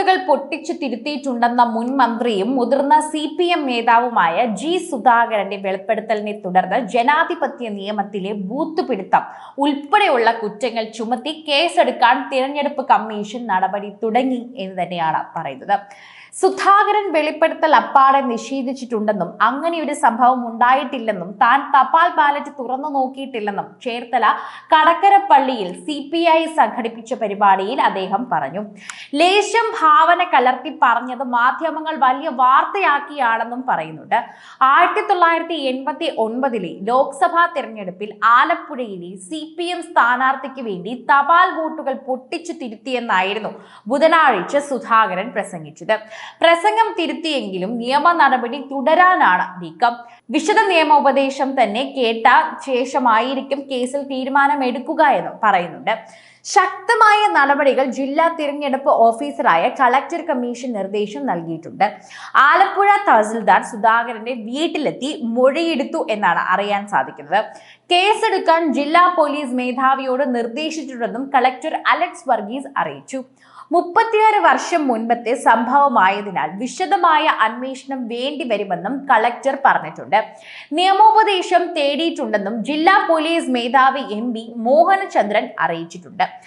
വോട്ടുകൾ പൊട്ടിച്ചു തിരുത്തിയിട്ടുണ്ടെന്ന മുൻ മന്ത്രിയും മുതിർന്ന സി പി എം നേതാവുമായ ജി സുധാകരന്റെ വെളിപ്പെടുത്തലിനെ തുടർന്ന് ജനാധിപത്യ നിയമത്തിലെ ബൂത്ത് പിടുത്തം ഉൾപ്പെടെയുള്ള കുറ്റങ്ങൾ ചുമത്തി കേസെടുക്കാൻ തിരഞ്ഞെടുപ്പ് കമ്മീഷൻ നടപടി തുടങ്ങി എന്ന് തന്നെയാണ് പറയുന്നത്. സുധാകരൻ വെളിപ്പെടുത്തൽ അപ്പാടെ നിഷേധിച്ചിട്ടുണ്ടെന്നും അങ്ങനെയൊരു സംഭവം ഉണ്ടായിട്ടില്ലെന്നും താൻ തപാൽ ബാലറ്റ് തുറന്നു നോക്കിയിട്ടില്ലെന്നും ചേർത്തല കടക്കരപ്പള്ളിയിൽ സി പി ഐ സംഘടിപ്പിച്ച പരിപാടിയിൽ അദ്ദേഹം പറഞ്ഞു. ലേശം ഭാവന കലർത്തി പറഞ്ഞത് മാധ്യമങ്ങൾ വലിയ വാർത്തയാക്കിയാണെന്നും പറയുന്നുണ്ട്. ആയിരത്തി തൊള്ളായിരത്തി എൺപത്തി ഒൻപതിലെ ലോക്സഭാ തെരഞ്ഞെടുപ്പിൽ ആലപ്പുഴയിലെ സി പി എം സ്ഥാനാർത്ഥിക്ക് വേണ്ടി തപാൽ വോട്ടുകൾ പൊട്ടിച്ചു തിരുത്തിയെന്നായിരുന്നു ബുധനാഴ്ച സുധാകരൻ പ്രസംഗിച്ചത്. പ്രസംഗം തിരുത്തിയെങ്കിലും നിയമ നടപടി തുടരാനാണ് നീക്കം. വിശദ നിയമോപദേശം തന്നെ കേട്ട ശേഷമായിരിക്കും കേസിൽ തീരുമാനമെടുക്കുക എന്നും പറയുന്നുണ്ട്. ശക്തമായ നടപടികൾ ജില്ലാ തിരഞ്ഞെടുപ്പ് ഓഫീസറായ കളക്ടർ കമ്മീഷൻ നിർദ്ദേശം നൽകിയിട്ടുണ്ട്. ആലപ്പുഴ തഹസിൽദാർ സുധാകരന്റെ വീട്ടിലെത്തി മൊഴിയെടുത്തു എന്നാണ് അറിയാൻ സാധിക്കുന്നത്. കേസെടുക്കാൻ ജില്ലാ പോലീസ് മേധാവിയോട് നിർദ്ദേശിച്ചിട്ടുണ്ടെന്നും കളക്ടർ അലക്സ് വർഗീസ് അറിയിച്ചു. മുപ്പത്തിയാറ് വർഷം മുൻപത്തെ സംഭവമായതിനാൽ വിശദമായ അന്വേഷണം വേണ്ടിവരുമെന്നും കളക്ടർ പറഞ്ഞിട്ടുണ്ട്. നിയമോപദേശം തേടിയിട്ടുണ്ടെന്നും ജില്ലാ പോലീസ് മേധാവി എം ബി മോഹനചന്ദ്രൻ അറിയിച്ചിട്ടുണ്ട്.